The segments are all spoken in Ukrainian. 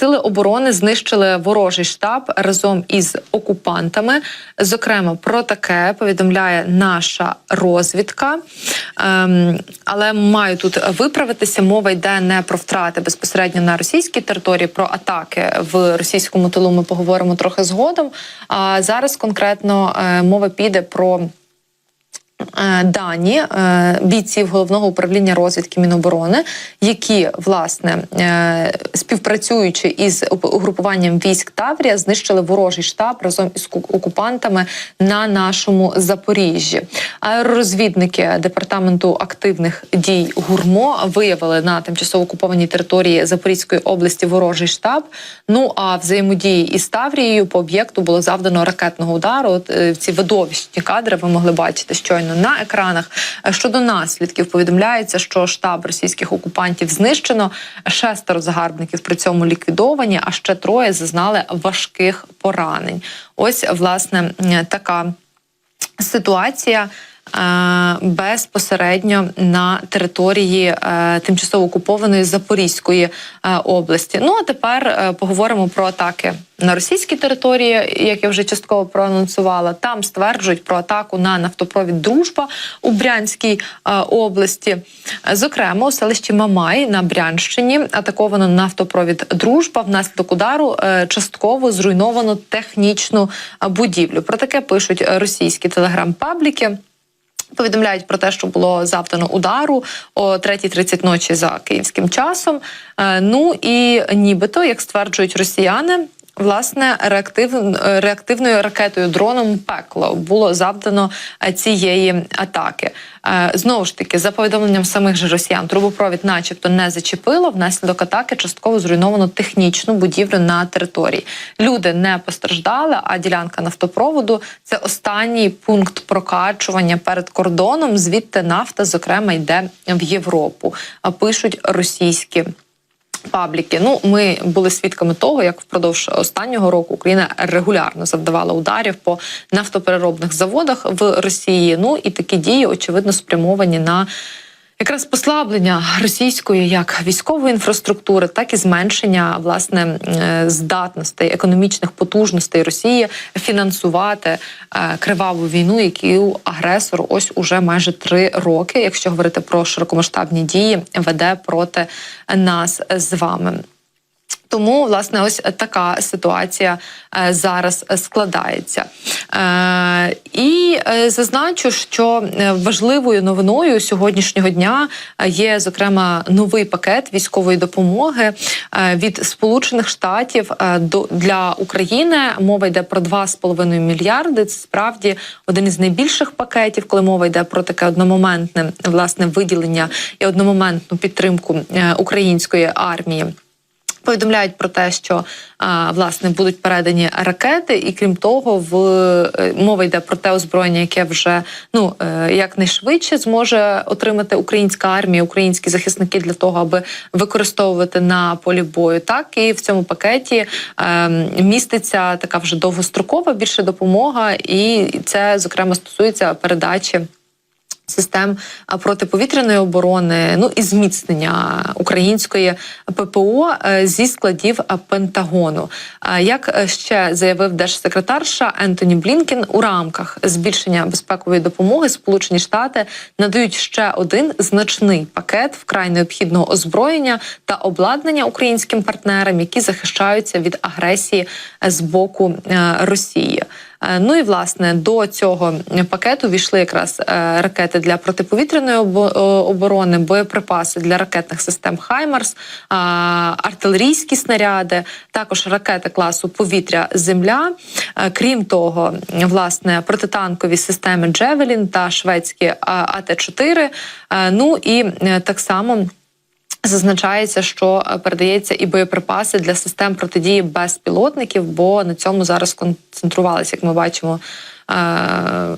Сили оборони знищили ворожий штаб разом із окупантами. Зокрема, про таке повідомляє наша розвідка. Ем, але маю тут виправитися. Мова йде не про втрати безпосередньо на російській території, про атаки в російському тилу. Ми поговоримо трохи згодом. А зараз конкретно е, мова піде про. Е, Дані е, бійців головного управління розвідки Міноборони, які власне е, співпрацюючи із угрупуванням військ Таврія, знищили ворожий штаб разом із ку- окупантами на нашому Запоріжжі. Аеророзвідники департаменту активних дій ГУРМО виявили на тимчасово окупованій території Запорізької області ворожий штаб. Ну а взаємодії із Таврією по об'єкту було завдано ракетного удару. Ці видовищні кадри ви могли бачити щойно на екранах. Щодо наслідків повідомляється, що штаб російських окупантів знищено. Шестеро загарбників при цьому ліквідовані, а ще троє зазнали важких поранень. Ось власне така ситуація. Е, Безпосередньо на території е, тимчасово окупованої Запорізької е, області. Ну а тепер поговоримо про атаки на російській території, як я вже частково проанонсувала. Там стверджують про атаку на нафтопровід Дружба у Брянській області. Зокрема, у селищі Мамай на Брянщині атаковано нафтопровід Дружба. Внаслідок удару частково зруйновано технічну будівлю. Про таке пишуть російські телеграм-пабліки. Повідомляють про те, що було завдано удару о 3.30 ночі за київським часом. Е, Ну і нібито, як стверджують росіяни, власне реактив, е, реактивною ракетою дроном пекло було завдано е, цієї атаки. Е, Знову ж таки, за повідомленням самих же росіян, трубопровід, начебто, не зачепило. Внаслідок атаки частково зруйновано технічну будівлю на території. Люди не постраждали, а ділянка нафтопроводу це останній пункт прокачування перед кордоном. Звідти нафта, зокрема, йде в Європу. А пишуть російські. Пабліки, ну ми були свідками того, як впродовж останнього року Україна регулярно завдавала ударів по нафтопереробних заводах в Росії. Ну і такі дії очевидно спрямовані на якраз послаблення російської як військової інфраструктури, так і зменшення власне е, здатностей економічних потужностей Росії фінансувати е, криваву війну, яку агресор ось уже майже три роки, якщо говорити про широкомасштабні дії, веде проти нас з вами. Тому, власне, ось така ситуація е, зараз складається. Е, і е, зазначу, що важливою новиною сьогоднішнього дня є зокрема новий пакет військової допомоги від Сполучених Штатів для України. Мова йде про 2,5 мільярди. Це справді один із найбільших пакетів, коли мова йде про таке одномоментне власне виділення і одномоментну підтримку української армії. Повідомляють про те, що власне будуть передані ракети, і крім того, в е, мова йде про те озброєння, яке вже ну е, якнайшвидше зможе отримати українська армія, українські захисники для того, аби використовувати на полі бою. Так і в цьому пакеті е, міститься така вже довгострокова більше допомога, і це зокрема стосується передачі систем протиповітряної оборони, ну і зміцнення української ППО е, зі складів Пентагону. Як е, ще заявив держсекретарша Ентоні Блінкен, у рамках збільшення безпекової допомоги Сполучені Штати надають ще один значний пакет вкрай необхідного озброєння та обладнання українським партнерам, які захищаються від агресії е, з боку е, Росії. Е, Ну і власне до цього пакету війшли якраз е, ракети для протиповітряної оборони, боєприпаси для ракетних систем Хаймарс, артилерійські снаряди, також ракети класу повітря Земля. Е, Крім того, власне, протитанкові системи Джевелін та шведські АТ-4. Е, Ну і так само. Зазначається, що е, передається і боєприпаси для систем протидії безпілотників, бо на цьому зараз концентрувалися, як ми бачимо,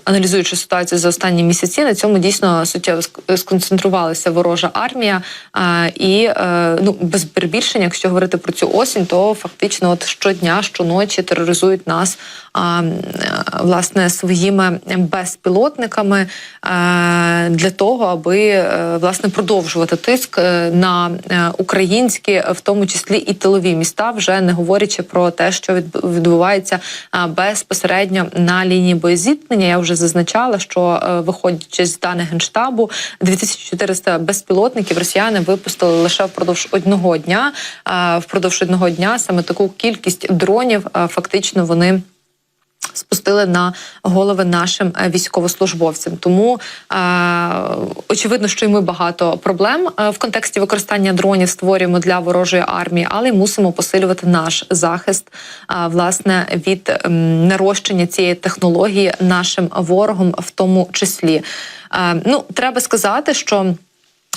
аналізуючи ситуацію за останні місяці, на цьому дійсно суттєво ск- сконцентрувалася ворожа армія. Е, І е, ну без перебільшення, якщо говорити про цю осінь, то фактично от щодня, щоночі тероризують нас е, власне своїми безпілотниками е, для того, аби е, власне продовжувати тиск е, на е, українські, в тому числі і тилові міста, вже не говорячи про те, що відбувається безпосередньо на лінії боєзіткнення. Я вже зазначала, що е, виходячи з даних генштабу, 2400 безпілотників росіяни випустили лише впродовж одного дня. Впродовж одного дня саме таку кількість дронів фактично вони спустили на голови нашим е, військовослужбовцям. Тому е, очевидно, що і ми багато проблем е, в контексті використання дронів створюємо для ворожої армії, але й мусимо посилювати наш захист е, власне від ем, нарощення цієї технології нашим ворогом, в тому числі. Е, ну, треба сказати, що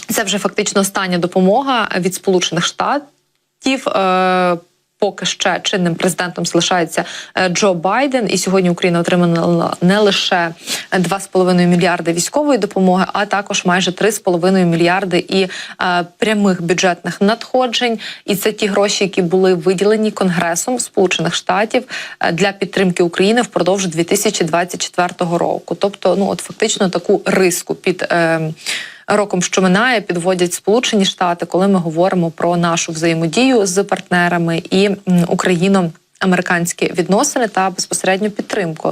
це вже фактично остання допомога від Сполучених Штатів. Е, Поки ще чинним президентом залишається е, Джо Байден, і сьогодні Україна отримала не лише 2,5 мільярди військової допомоги, а також майже 3,5 мільярди і е, прямих бюджетних надходжень. І це ті гроші, які були виділені Конгресом Сполучених Штатів е, для підтримки України впродовж 2024 року. Тобто, ну от фактично таку риску під. Е, роком, що минає, підводять Сполучені Штати, коли ми говоримо про нашу взаємодію з партнерами і україно-американські відносини та безпосередню підтримку.